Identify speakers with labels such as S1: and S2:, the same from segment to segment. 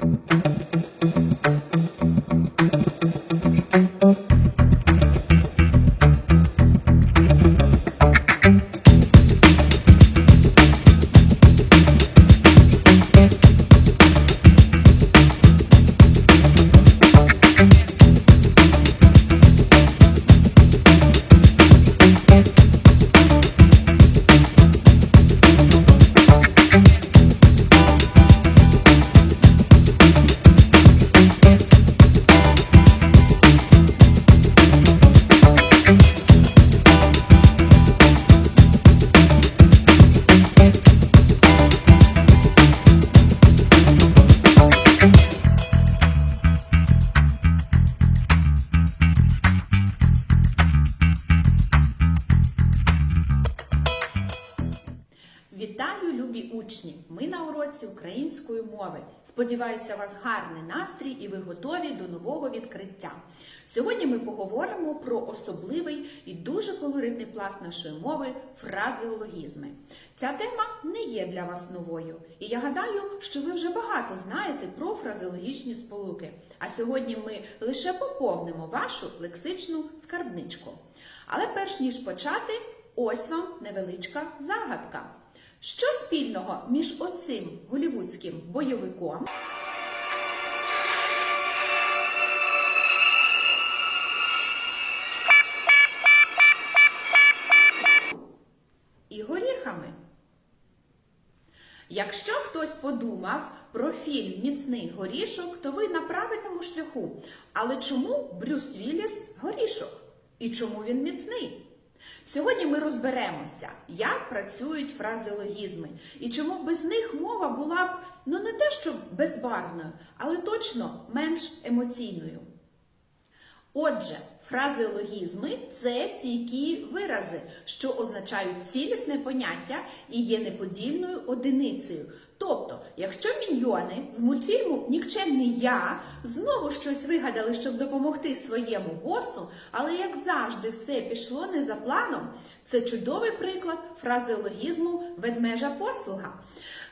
S1: Thank you. Учні! Ми на уроці української мови. Сподіваюся, у вас гарний настрій і ви готові до нового відкриття. Сьогодні ми поговоримо про особливий і дуже колоритний пласт нашої мови фразеологізми. Ця тема не є для вас новою, і я гадаю, що ви вже багато знаєте про фразеологічні сполуки. А сьогодні ми лише поповнимо вашу лексичну скарбничку. Але перш ніж почати, ось вам невеличка загадка. Що спільного між оцим голівудським бойовиком і горіхами? Якщо хтось подумав про фільм Міцний горішок, то ви на правильному шляху. Але чому Брюс Вілліс горішок? І чому він міцний? Сьогодні ми розберемося, як працюють фразеологізми і чому без них мова була б ну не те, що безбарвною, але точно менш емоційною. Отже, фразеологізми це стійкі вирази, що означають цілісне поняття і є неподільною одиницею. Тобто, якщо міньйони з мультфільму Нікчемний я знову щось вигадали, щоб допомогти своєму босу, але як завжди все пішло не за планом, це чудовий приклад фразеологізму ведмежа послуга.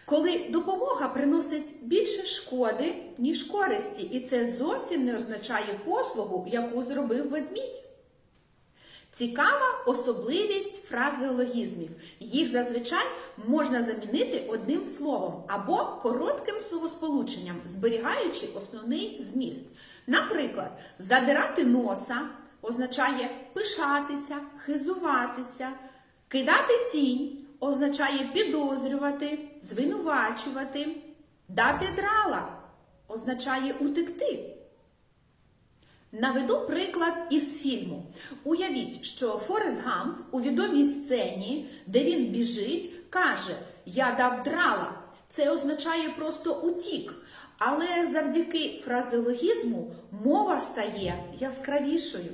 S1: Коли допомога приносить більше шкоди, ніж користі, і це зовсім не означає послугу, яку зробив ведмідь. Цікава особливість фразеологізмів. Їх зазвичай можна замінити одним словом або коротким словосполученням, зберігаючи основний зміст. Наприклад, задирати носа означає пишатися, хизуватися, кидати тінь означає підозрювати, звинувачувати, дати драла означає утекти. Наведу приклад із фільму. Уявіть, що Форест Гамп у відомій сцені, де він біжить, каже: Я дав драла. Це означає просто утік. Але завдяки фразеологізму мова стає яскравішою.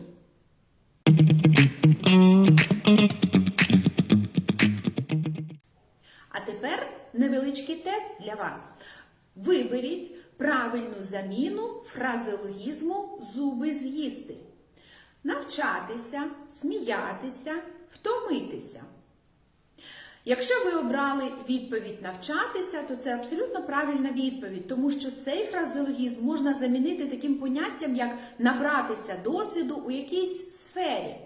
S1: А тепер невеличкий тест для вас. Виберіть правильну заміну фразеологізму зуби з'їсти. Навчатися, сміятися, втомитися. Якщо ви обрали відповідь навчатися, то це абсолютно правильна відповідь, тому що цей фразеологізм можна замінити таким поняттям, як набратися досвіду у якійсь сфері.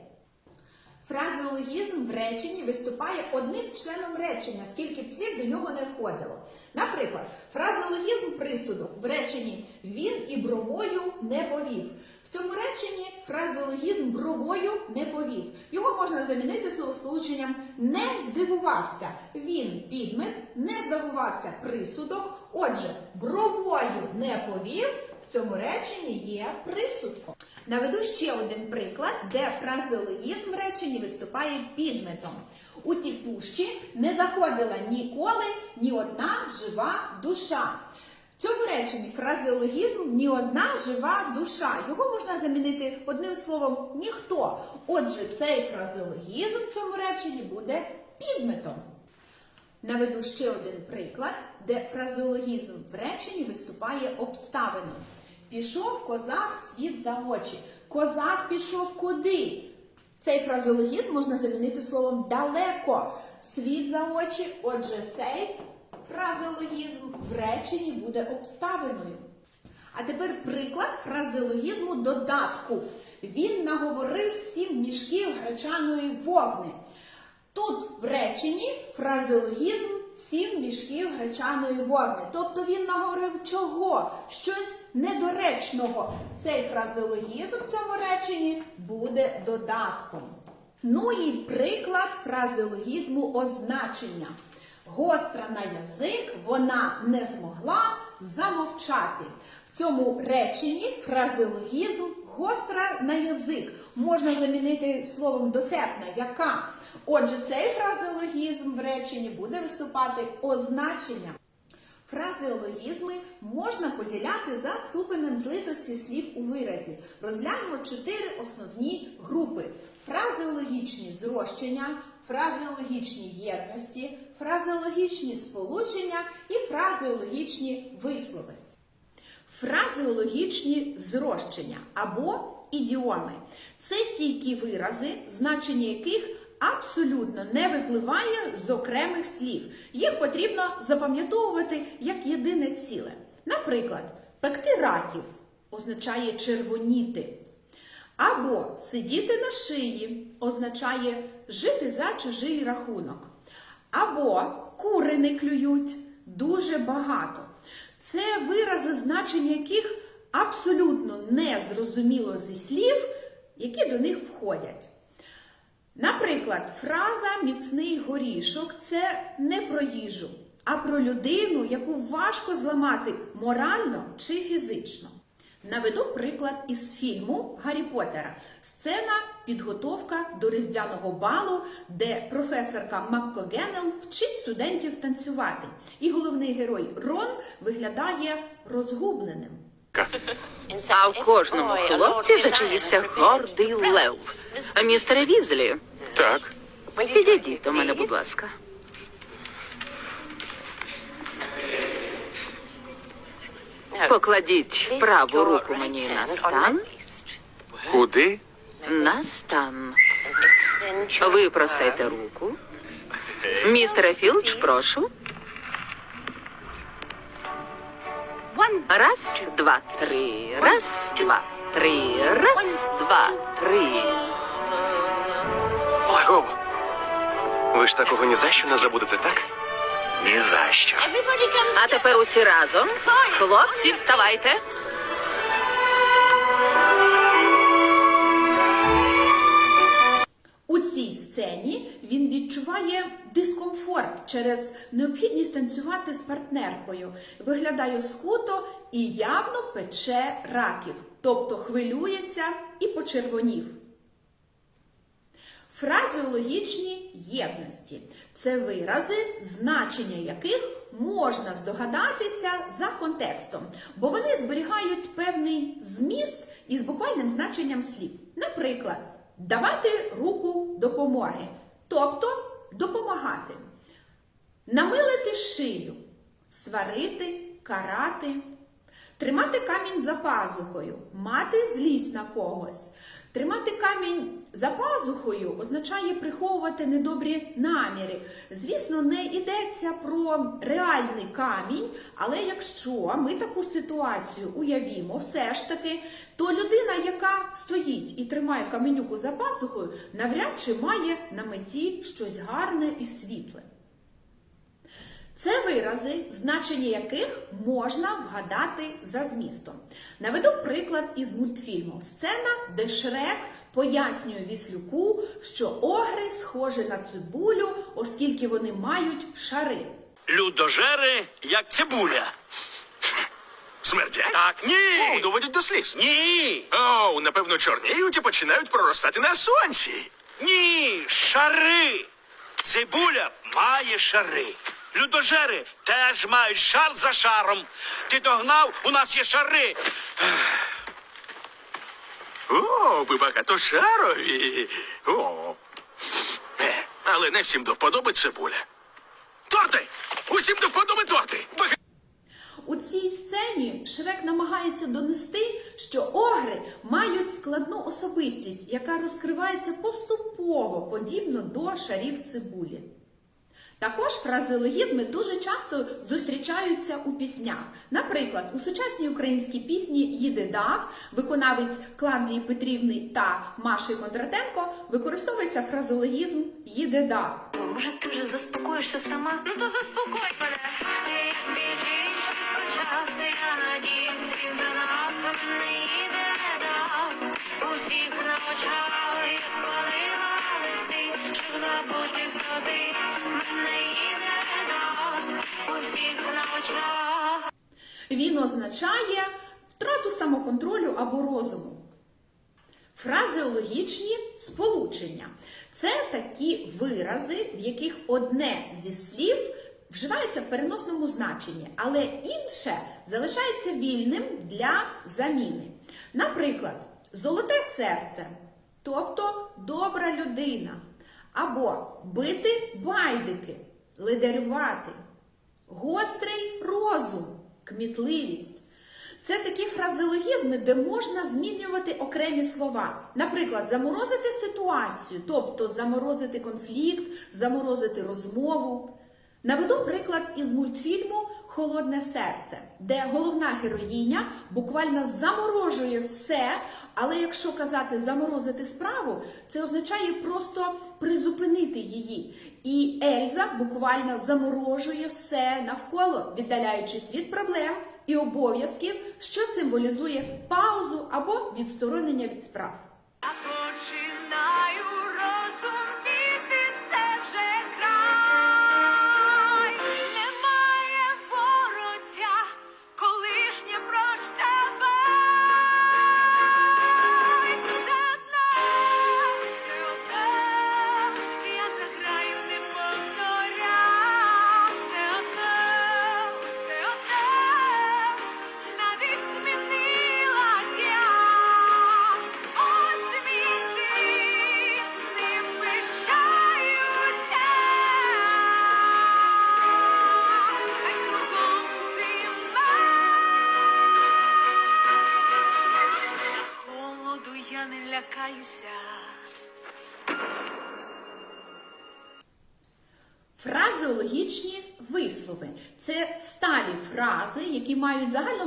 S1: Фразеологізм в реченні виступає одним членом речення, скільки б до нього не входило. Наприклад, фразеологізм присудок в реченні він і бровою не повів. В цьому реченні фразеологізм бровою не повів. Його можна замінити словосполученням не здивувався. Він підмет, не здивувався присудок. Отже, бровою не повів. В цьому реченні є присудком. Наведу ще один приклад, де фразеологізм в реченні виступає підметом. У ті пущі не заходила ніколи ні одна жива душа. В цьому реченні фразеологізм ні одна жива душа. Його можна замінити одним словом ніхто. Отже, цей фразеологізм в цьому реченні буде підметом. Наведу ще один приклад, де фразеологізм в реченні виступає обставиною. Пішов козак світ за очі. Козак пішов куди? Цей фразеологізм можна замінити словом далеко. Світ за очі. Отже, цей фразеологізм в реченні буде обставиною. А тепер приклад фразеологізму додатку. Він наговорив сім мішків гречаної вовни. Тут в реченні фразеологізм сім мішків гречаної вовни. Тобто він наговорив чого? Щось недоречного. Цей фразеологізм в цьому реченні буде додатком. Ну і приклад фразеологізму означення. Гостра на язик вона не змогла замовчати. В цьому реченні фразеологізм гостра на язик можна замінити словом дотепна, яка. Отже, цей фразеологізм в реченні буде виступати означення. Фразеологізми можна поділяти за ступенем злитості слів у виразі. Розглянемо чотири основні групи: фразеологічні зрощення, фразеологічні єдності, фразеологічні сполучення і фразеологічні вислови. Фразеологічні зрощення або ідіоми це стійкі вирази, значення яких абсолютно не випливає з окремих слів. Їх потрібно запам'ятовувати як єдине ціле. Наприклад, пекти раків означає червоніти. Або сидіти на шиї означає жити за чужий рахунок. Або кури не клюють дуже багато. Це вирази, значення яких абсолютно не зрозуміло зі слів, які до них входять. Наприклад, фраза міцний горішок це не про їжу, а про людину, яку важко зламати морально чи фізично. Наведу приклад із фільму Гаррі Поттера. Сцена підготовка до різдвяного балу, де професорка МакКогенел вчить студентів танцювати. І головний герой Рон виглядає розгубленим.
S2: А в кожному хлопці зачаївся гордий лев. Містере Візлі,
S3: Так,
S2: підійдіть до мене, будь ласка. Покладіть праву руку мені на стан.
S3: куди?
S2: На стан. Випростайте руку. Містере Філч, прошу. Раз, два, три. Раз, два, три. Раз, два, три.
S3: Ого! Ви ж такого ні за що не забудете, так? Ні за що.
S2: А тепер усі разом. Хлопці, вставайте.
S1: Дискомфорт через необхідність танцювати з партнеркою. Виглядає скуто і явно пече раків, тобто хвилюється і почервонів. Фразеологічні єдності це вирази, значення яких можна здогадатися за контекстом, бо вони зберігають певний зміст із буквальним значенням слів. Наприклад, давати руку допомоги, тобто допомагати, намилити шию, сварити, карати, тримати камінь за пазухою, мати злість на когось. Тримати камінь за пазухою означає приховувати недобрі наміри. Звісно, не йдеться про реальний камінь, але якщо ми таку ситуацію уявімо, все ж таки, то людина, яка стоїть і тримає каменюку за пазухою, навряд чи має на меті щось гарне і світле. Це вирази, значення яких можна вгадати за змістом. Наведу приклад із мультфільму. Сцена, де Шрек пояснює Віслюку, що огри схожі на цибулю, оскільки вони мають шари.
S4: Людожери, як цибуля.
S3: Смердять?
S4: Так, ні.
S3: О, доводять до сліз.
S4: Ні.
S3: О, напевно, чорніють і починають проростати на сонці.
S4: Ні. Шари. Цибуля має шари. Людожери теж мають шар за шаром. Ти догнав, у нас є шари.
S3: О, ви багатошарові. О. Е, але не всім до вподоби цибуля. Торти! Усім до вподоби торти!
S1: У цій сцені Шрек намагається донести, що огри мають складну особистість, яка розкривається поступово, подібно до шарів цибулі. Також фразеологізми дуже часто зустрічаються у піснях. Наприклад, у сучасній українській пісні Їде дах виконавець Клавдії Петрівни та Маші Кондратенко використовується фразеологізм Їде дах.
S5: Може, ти вже заспокоїшся сама?
S6: Ну то заспокой мене. Ти біжиш швидко час, я надіюсь, він за нас не йде дав. У всіх на очах
S1: Він означає втрату самоконтролю або розуму. Фразеологічні сполучення це такі вирази, в яких одне зі слів вживається в переносному значенні, але інше залишається вільним для заміни. Наприклад, золоте серце, тобто добра людина, або бити байдики, ледарювати, гострий розум, кмітливість. Це такі фразеологізми, де можна змінювати окремі слова. Наприклад, заморозити ситуацію, тобто заморозити конфлікт, заморозити розмову. Наведу приклад із мультфільму Холодне серце, де головна героїня буквально заморожує все. Але якщо казати заморозити справу, це означає просто призупинити її. І Ельза буквально заморожує все навколо, віддаляючись від проблем і обов'язків, що символізує паузу або відсторонення від справ.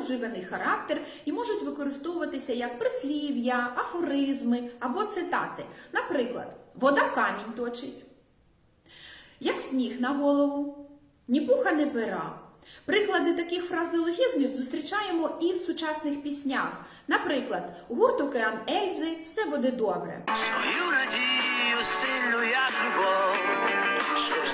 S1: Загальновживаний характер і можуть використовуватися як прислів'я, афоризми або цитати. Наприклад, вода камінь точить, як сніг на голову, ні пуха не пера. Приклади таких фразеологізмів зустрічаємо і в сучасних піснях. Наприклад, гурт Океан Ельзи все буде добре.
S4: Свою надію сильну, як любов, що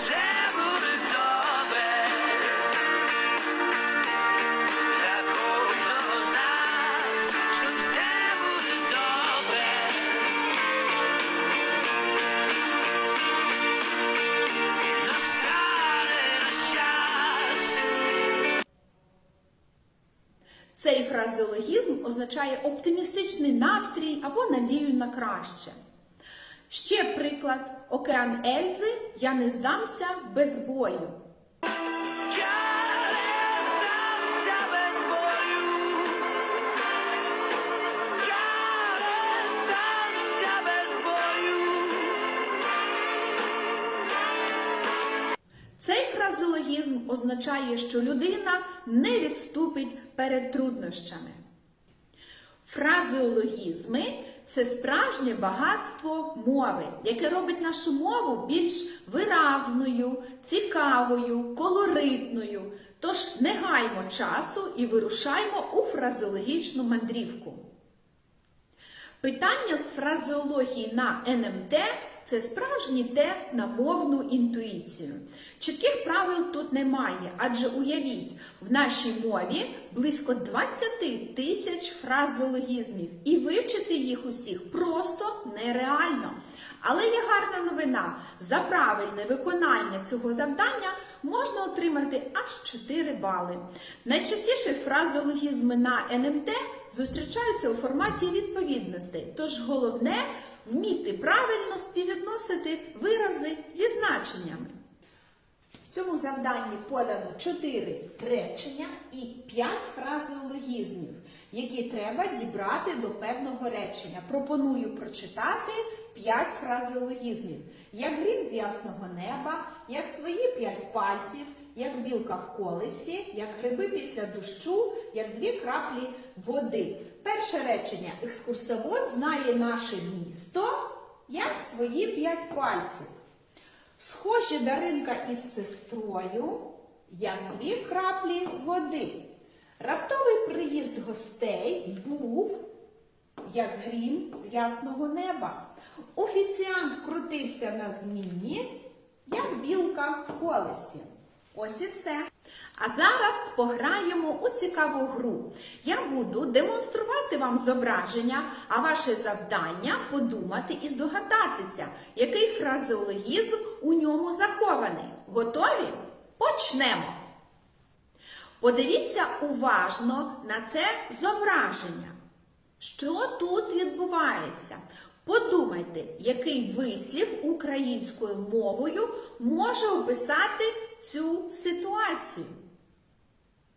S1: фразеологізм означає оптимістичний настрій або надію на краще. Ще приклад Океан Ельзи Я не здамся без бою. Цей фразеологізм означає, що людина не відступить перед труднощами. Фразеологізми це справжнє багатство мови, яке робить нашу мову більш виразною, цікавою, колоритною. Тож не гаймо часу і вирушаймо у фразеологічну мандрівку. Питання з фразеології на НМТ це справжній тест на мовну інтуїцію. Чітких правил тут немає, адже уявіть, в нашій мові близько 20 тисяч фразеологізмів, і вивчити їх усіх просто нереально. Але є гарна новина: за правильне виконання цього завдання можна отримати аж 4 бали. Найчастіше фразеологізми на НМТ зустрічаються у форматі відповідностей, тож головне вміти правильно співвідносити вирази зі значеннями. В цьому завданні подано 4 речення і 5 фразеологізмів. які треба дібрати до певного речення. Пропоную прочитати п'ять фразеологізмів. Як грім з ясного неба, як свої п'ять пальців, як білка в колесі, як гриби після дощу, як дві краплі води. Перше речення. Екскурсовод знає наше місто, як свої п'ять пальців. Схожі Даринка із сестрою, як дві краплі води. Раптовий приїзд гостей був, як грім з ясного неба. Офіціант крутився на зміні, як білка в колесі. Ось і все. А зараз пограємо у цікаву гру. Я буду демонструвати вам зображення, а ваше завдання подумати і здогадатися, який фразеологізм у ньому захований. Готові? Почнемо! Подивіться уважно на це зображення. Що тут відбувається? Подумайте, який вислів українською мовою може описати цю ситуацію.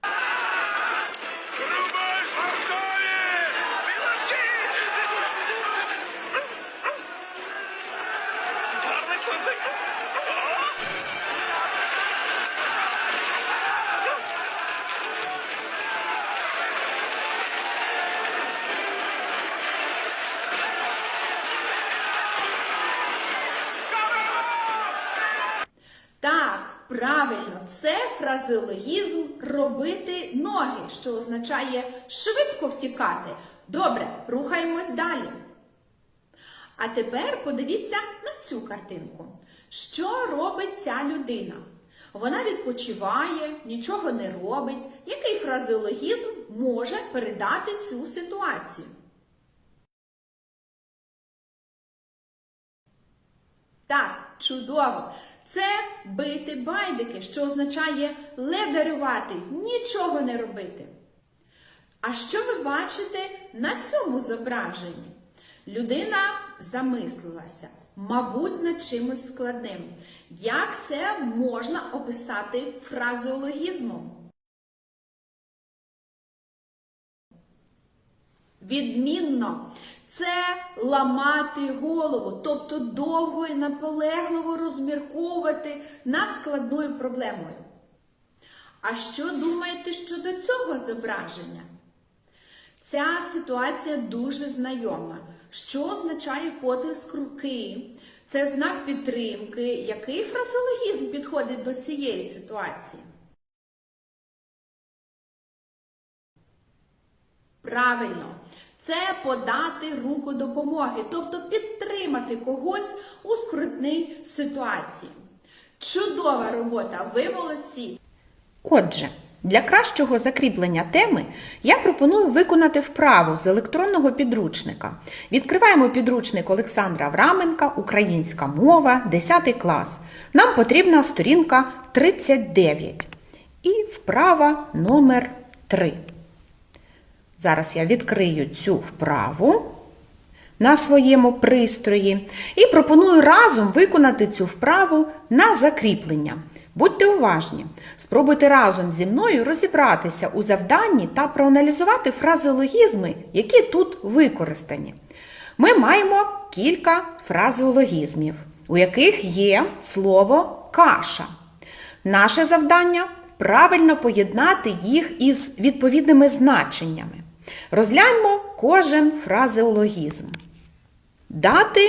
S1: Ah! правильно, це фразеологізм робити ноги, що означає швидко втікати. Добре, рухаємось далі. А тепер подивіться на цю картинку. Що робить ця людина? Вона відпочиває, нічого не робить. Який фразеологізм може передати цю ситуацію? Так, чудово. Це бити байдики, що означає ледарювати, нічого не робити. А що ви бачите на цьому зображенні? Людина замислилася, мабуть, над чимось складним. Як це можна описати фразеологізмом? Відмінно, це ламати голову, тобто довго і наполегливо розмірковувати над складною проблемою. А що думаєте щодо цього зображення? Ця ситуація дуже знайома. Що означає потиск руки? Це знак підтримки. Який фразеологізм підходить до цієї ситуації? Правильно, це подати руку допомоги, тобто підтримати когось у скрутній ситуації. Чудова робота, ви молодці! Отже, для кращого закріплення теми я пропоную виконати вправу з електронного підручника. Відкриваємо підручник Олександра Авраменка Українська мова, 10 клас. Нам потрібна сторінка 39 і вправа номер 3. Зараз я відкрию цю вправу на своєму пристрої і пропоную разом виконати цю вправу на закріплення. Будьте уважні, спробуйте разом зі мною розібратися у завданні та проаналізувати фразеологізми, які тут використані. Ми маємо кілька фразеологізмів, у яких є слово каша. Наше завдання правильно поєднати їх із відповідними значеннями. Розгляньмо кожен фразеологізм. Дати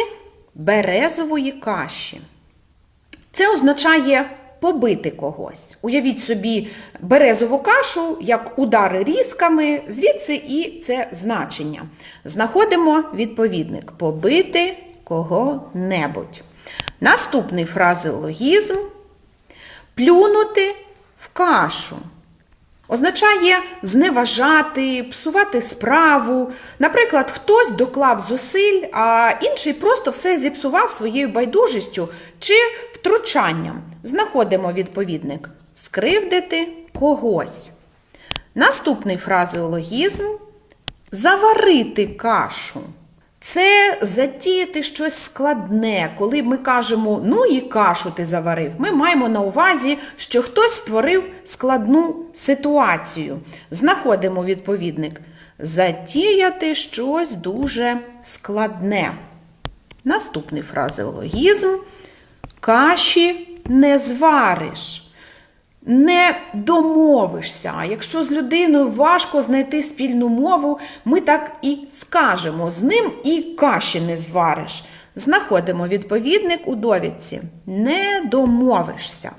S1: березової каші. Це означає побити когось. Уявіть собі березову кашу, як удари різками, звідси і це значення. Знаходимо відповідник побити кого-небудь. Наступний фразеологізм плюнути в кашу. Означає зневажати, псувати справу. Наприклад, хтось доклав зусиль, а інший просто все зіпсував своєю байдужістю чи втручанням. Знаходимо відповідник скривдити когось. Наступний фразеологізм заварити кашу. Це затіяти щось складне. Коли ми кажемо, ну і кашу ти заварив, ми маємо на увазі, що хтось створив складну ситуацію. Знаходимо відповідник. затіяти щось дуже складне. Наступний фразеологізм каші не звариш. Не домовишся. Якщо з людиною важко знайти спільну мову, ми так і скажемо: з ним і каші не звариш. Знаходимо відповідник у довідці. Не домовишся.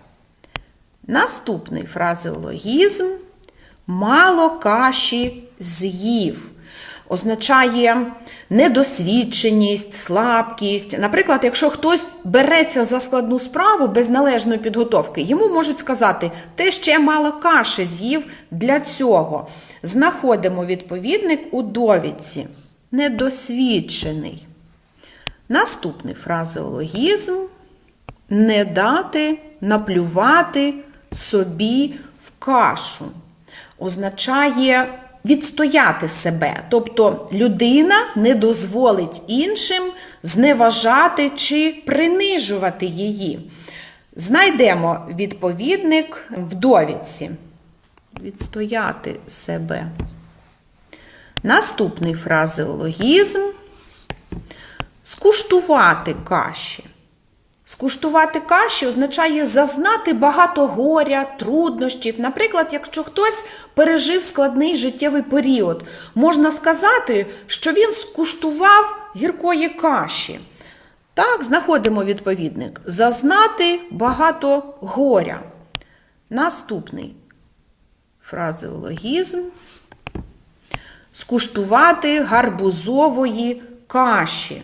S1: Наступний фразеологізм мало каші з'їв. Означає недосвідченість, слабкість. Наприклад, якщо хтось береться за складну справу без належної підготовки, йому можуть сказати, ти ще мало каші з'їв для цього. Знаходимо відповідник у довідці. Недосвідчений. Наступний фразеологізм не дати наплювати собі в кашу. Означає відстояти себе. Тобто людина не дозволить іншим зневажати чи принижувати її. Знайдемо відповідник в довідці. Відстояти себе. Наступний фразеологізм скуштувати каші. Скуштувати каші означає зазнати багато горя, труднощів. Наприклад, якщо хтось пережив складний життєвий період, можна сказати, що він скуштував гіркої каші. Так, знаходимо відповідник. Зазнати багато горя. Наступний фразеологізм скуштувати гарбузової каші.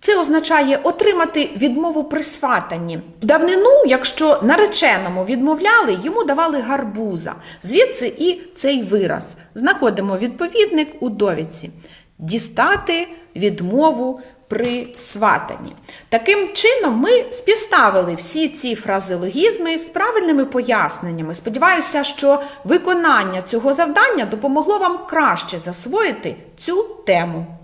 S1: Це означає отримати відмову при сватанні. Давнину, якщо нареченому відмовляли, йому давали гарбуза. Звідси і цей вираз. Знаходимо відповідник у довідці. Дістати відмову при сватанні. Таким чином, ми співставили всі ці фразеологізми з правильними поясненнями. Сподіваюся, що виконання цього завдання допомогло вам краще засвоїти цю тему.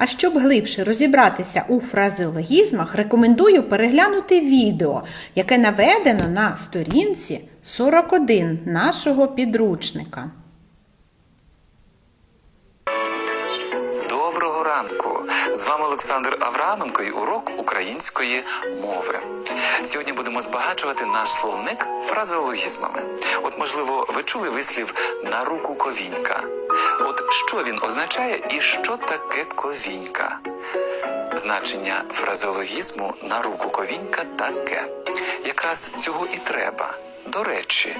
S1: А щоб глибше розібратися у фразеологізмах, рекомендую переглянути відео, яке наведено на сторінці 41 нашого підручника.
S7: Доброго ранку! Вами Олександр Авраменко і урок української мови. Сьогодні будемо збагачувати наш словник фразеологізмами. От, можливо, ви чули вислів на руку ковінька. От що він означає і що таке ковінька? Значення фразеологізму на руку ковінька таке. Якраз цього і треба. До речі,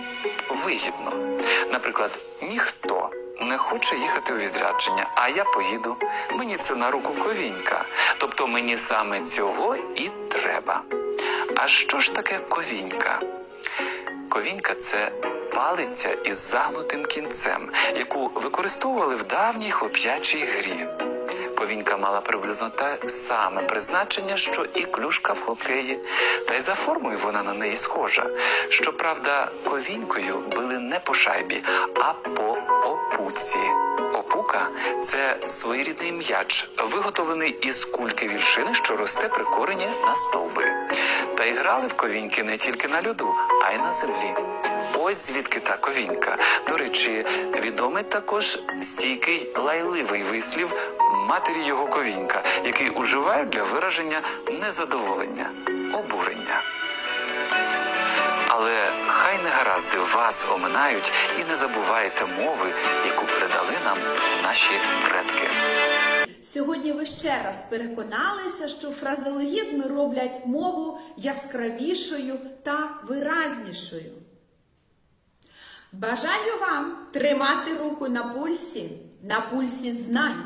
S7: вигідно. Наприклад, ніхто не хоче їхати у відрядження, а я поїду. Мені це на руку ковінька. Тобто мені саме цього і треба. А що ж таке ковінька? Ковінька це палиця із загнутим кінцем, яку використовували в давній хлоп'ячій грі. Ковінька мала приблизно те саме призначення, що і клюшка в хокеї, та й за формою вона на неї схожа. Щоправда, ковінькою били не по шайбі, а по опуці. Опука це своєрідний м'яч, виготовлений із кульки вівшини, що росте при корені на стовбурі. Та й грали в ковіньки не тільки на льоду, а й на землі. Ось звідки та ковінька. До речі, відомий також стійкий лайливий вислів матері його ковінька, який уживають для вираження незадоволення, обурення. Але хай негаразди вас оминають і не забувайте мови, яку передали нам наші предки.
S1: Сьогодні ви ще раз переконалися, що фразеологізми роблять мову яскравішою та виразнішою. Бажаю вам тримати руку на пульсі, на пульсі знань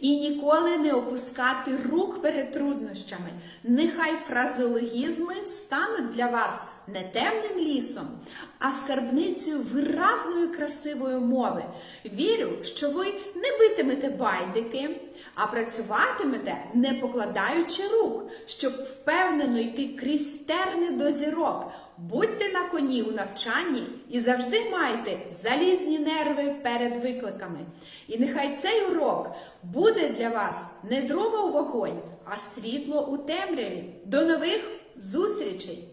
S1: і ніколи не опускати рук перед труднощами. Нехай фразеологізми стануть для вас не темним лісом, а скарбницею виразної красивої мови. Вірю, що ви не битимете байдики, а працюватимете, не покладаючи рук, щоб впевнено йти крізь терни до зірок. Будьте на коні у навчанні і завжди майте залізні нерви перед викликами. І нехай цей урок буде для вас не дрова у вогонь, а світло у темряві. До нових зустрічей!